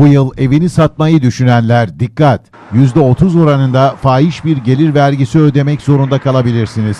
Bu yıl evini satmayı düşünenler dikkat. %30 oranında fahiş bir gelir vergisi ödemek zorunda kalabilirsiniz.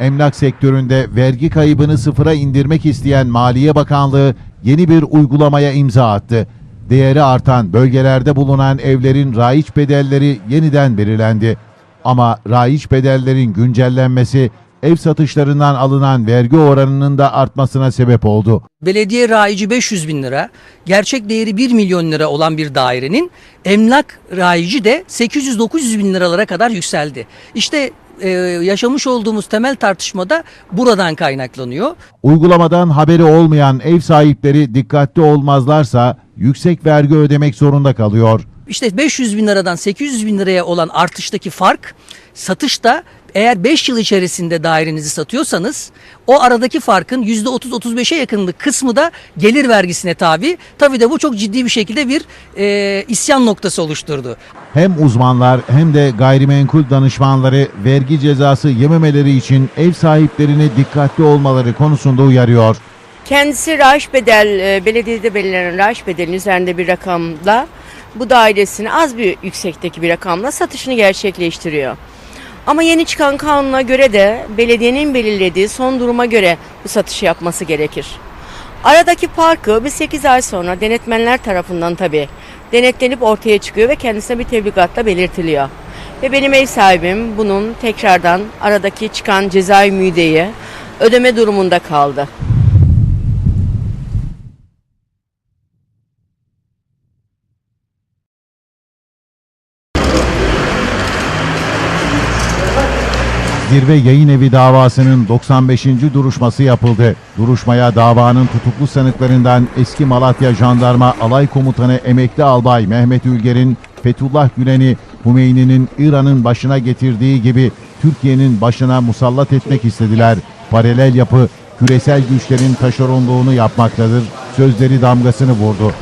Emlak sektöründe vergi kaybını sıfıra indirmek isteyen Maliye Bakanlığı yeni bir uygulamaya imza attı. Değeri artan bölgelerde bulunan evlerin raiç bedelleri yeniden belirlendi. Ama raiç bedellerin güncellenmesi ev satışlarından alınan vergi oranının da artmasına sebep oldu. Belediye raici 500 bin lira, gerçek değeri 1 milyon lira olan bir dairenin emlak raici de 800-900 bin liralara kadar yükseldi. İşte e, yaşamış olduğumuz temel tartışmada buradan kaynaklanıyor. Uygulamadan haberi olmayan ev sahipleri dikkatli olmazlarsa yüksek vergi ödemek zorunda kalıyor. İşte 500 bin liradan 800 bin liraya olan artıştaki fark satışta eğer 5 yıl içerisinde dairenizi satıyorsanız o aradaki farkın %30-35'e yakınlık kısmı da gelir vergisine tabi. Tabii de bu çok ciddi bir şekilde bir e, isyan noktası oluşturdu. Hem uzmanlar hem de gayrimenkul danışmanları vergi cezası yememeleri için ev sahiplerini dikkatli olmaları konusunda uyarıyor. Kendisi raiş bedel, e, belediyede belirlenen raiş bedelin üzerinde bir rakamla bu dairesini az bir yüksekteki bir rakamla satışını gerçekleştiriyor. Ama yeni çıkan kanuna göre de belediyenin belirlediği son duruma göre bu satışı yapması gerekir. Aradaki farkı bir 8 ay sonra denetmenler tarafından tabii denetlenip ortaya çıkıyor ve kendisine bir tebligatla belirtiliyor. Ve benim ev sahibim bunun tekrardan aradaki çıkan cezai müydeyi ödeme durumunda kaldı. Zirve Yayın Evi davasının 95. duruşması yapıldı. Duruşmaya davanın tutuklu sanıklarından eski Malatya Jandarma Alay Komutanı Emekli Albay Mehmet Ülger'in Fethullah Gülen'i Hümeyni'nin İran'ın başına getirdiği gibi Türkiye'nin başına musallat etmek istediler. Paralel yapı küresel güçlerin taşeronluğunu yapmaktadır. Sözleri damgasını vurdu.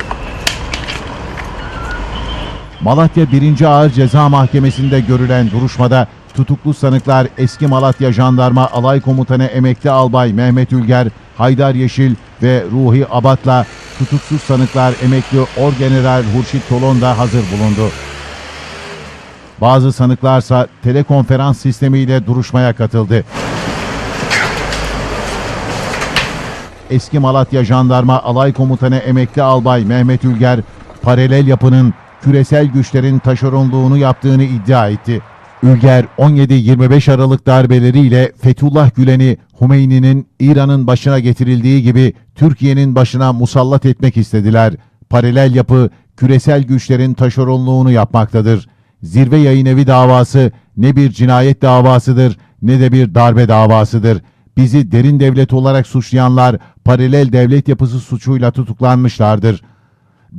Malatya 1. Ağır Ceza Mahkemesi'nde görülen duruşmada tutuklu sanıklar eski Malatya Jandarma Alay Komutanı Emekli Albay Mehmet Ülger, Haydar Yeşil ve Ruhi Abat'la tutuksuz sanıklar Emekli Orgeneral Hurşit Tolon da hazır bulundu. Bazı sanıklarsa telekonferans sistemiyle duruşmaya katıldı. Eski Malatya Jandarma Alay Komutanı Emekli Albay Mehmet Ülger, paralel yapının küresel güçlerin taşeronluğunu yaptığını iddia etti. Ülger 17-25 Aralık darbeleriyle Fethullah Gülen'i Hümeyni'nin İran'ın başına getirildiği gibi Türkiye'nin başına musallat etmek istediler. Paralel yapı küresel güçlerin taşeronluğunu yapmaktadır. Zirve Yayınevi davası ne bir cinayet davasıdır ne de bir darbe davasıdır. Bizi derin devlet olarak suçlayanlar paralel devlet yapısı suçuyla tutuklanmışlardır.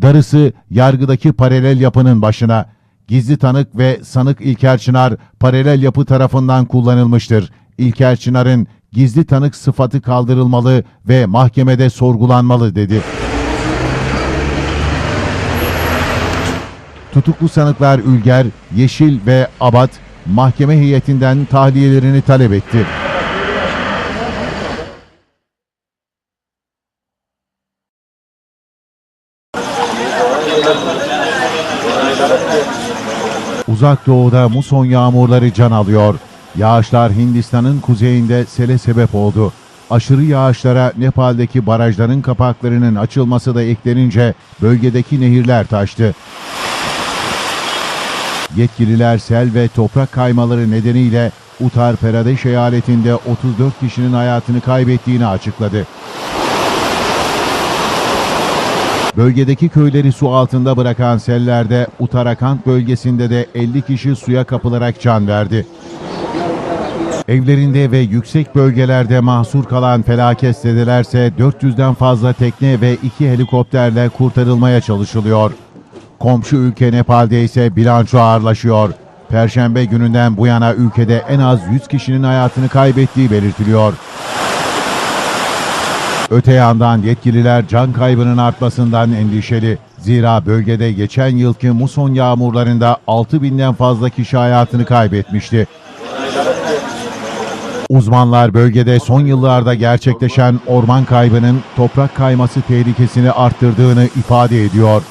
Darısı yargıdaki paralel yapının başına. Gizli tanık ve sanık İlker Çınar paralel yapı tarafından kullanılmıştır. İlker Çınar'ın gizli tanık sıfatı kaldırılmalı ve mahkemede sorgulanmalı dedi. Tutuklu sanıklar Ülger, Yeşil ve Abat mahkeme heyetinden tahliyelerini talep etti. Uzak doğuda muson yağmurları can alıyor. Yağışlar Hindistan'ın kuzeyinde sele sebep oldu. Aşırı yağışlara Nepal'deki barajların kapaklarının açılması da eklenince bölgedeki nehirler taştı. Yetkililer sel ve toprak kaymaları nedeniyle Uttar Pradesh eyaletinde 34 kişinin hayatını kaybettiğini açıkladı. Bölgedeki köyleri su altında bırakan sellerde Uttarakhand bölgesinde de 50 kişi suya kapılarak can verdi. Evlerinde ve yüksek bölgelerde mahsur kalan felaket zedelerse 400'den fazla tekne ve 2 helikopterle kurtarılmaya çalışılıyor. Komşu ülke Nepal'de ise bilanço ağırlaşıyor. Perşembe gününden bu yana ülkede en az 100 kişinin hayatını kaybettiği belirtiliyor. Öte yandan yetkililer can kaybının artmasından endişeli. Zira bölgede geçen yılki muson yağmurlarında 6 binden fazla kişi hayatını kaybetmişti. Uzmanlar bölgede son yıllarda gerçekleşen orman kaybının toprak kayması tehlikesini arttırdığını ifade ediyor.